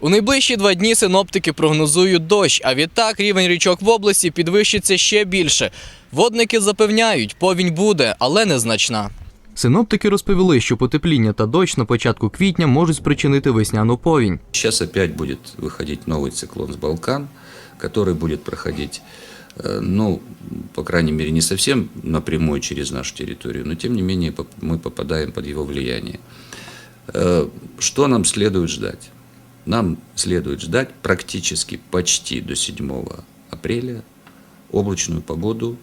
У найближчі два дні синоптики прогнозують дощ, а відтак рівень річок в області підвищиться ще більше. Водники запевняють, повінь буде, але незначна. Синоптики розповіли, що потепління та дощ на початку квітня можуть спричинити весняну повінь. Сейчас опять будет выходить новый циклон с Балкан, который будет проходить, э, ну, по крайней мере, не совсем напрямую через нашу территорию, но тем не менее поп- мы попадаем под его влияние. Э, Что нам следует ждать? Нам следует ждать практически почти до 7 апреля облачную погоду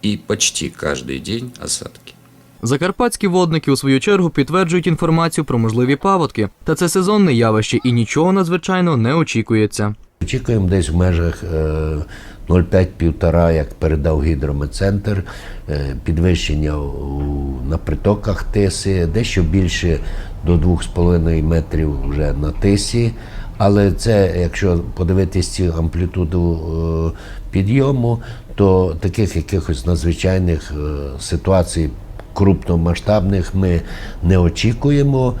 и почти каждый день осадки. Закарпатські водники у свою чергу підтверджують інформацію про можливі паводки. Та це сезонне явище і нічого надзвичайно не очікується. Очікуємо десь в межах е, 0,5-1,5, як передав гідрометцентр, е, підвищення на притоках тиси, дещо більше до 2,5 метрів вже на тисі. Але це, якщо подивитись цю амплітуду е, підйому, то таких якихось надзвичайних е, ситуацій крупномасштабних ми не очікуємо.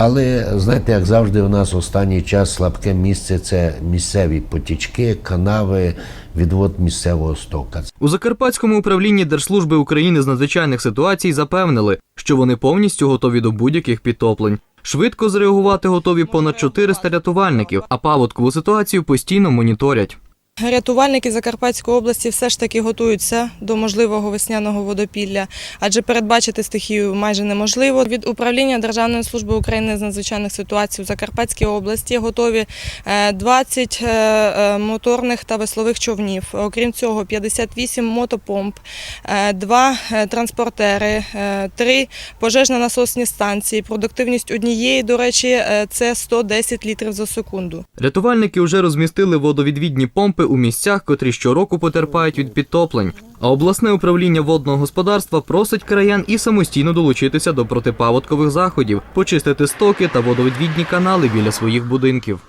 Але знаєте, як завжди, у нас останній час слабке місце це місцеві потічки, канави, відвод місцевого стока. У Закарпатському управлінні Держслужби України з надзвичайних ситуацій запевнили, що вони повністю готові до будь-яких підтоплень. Швидко зреагувати готові понад 400 рятувальників, а паводкову ситуацію постійно моніторять. Рятувальники Закарпатської області все ж таки готуються до можливого весняного водопілля, адже передбачити стихію майже неможливо. Від управління Державної служби України з надзвичайних ситуацій у Закарпатській області готові е, 20 е, е, моторних та веслових човнів. Окрім цього, 58 мотопомп, 2 транспортери, 3 пожежно-насосні станції. Продуктивність однієї, до речі, е, це 110 літрів за секунду. Рятувальники вже розмістили водовідвідні помпи у місцях, котрі щороку потерпають від підтоплень. А обласне управління водного господарства просить краян і самостійно долучитися до протипаводкових заходів, почистити стоки та водовідвідні канали біля своїх будинків.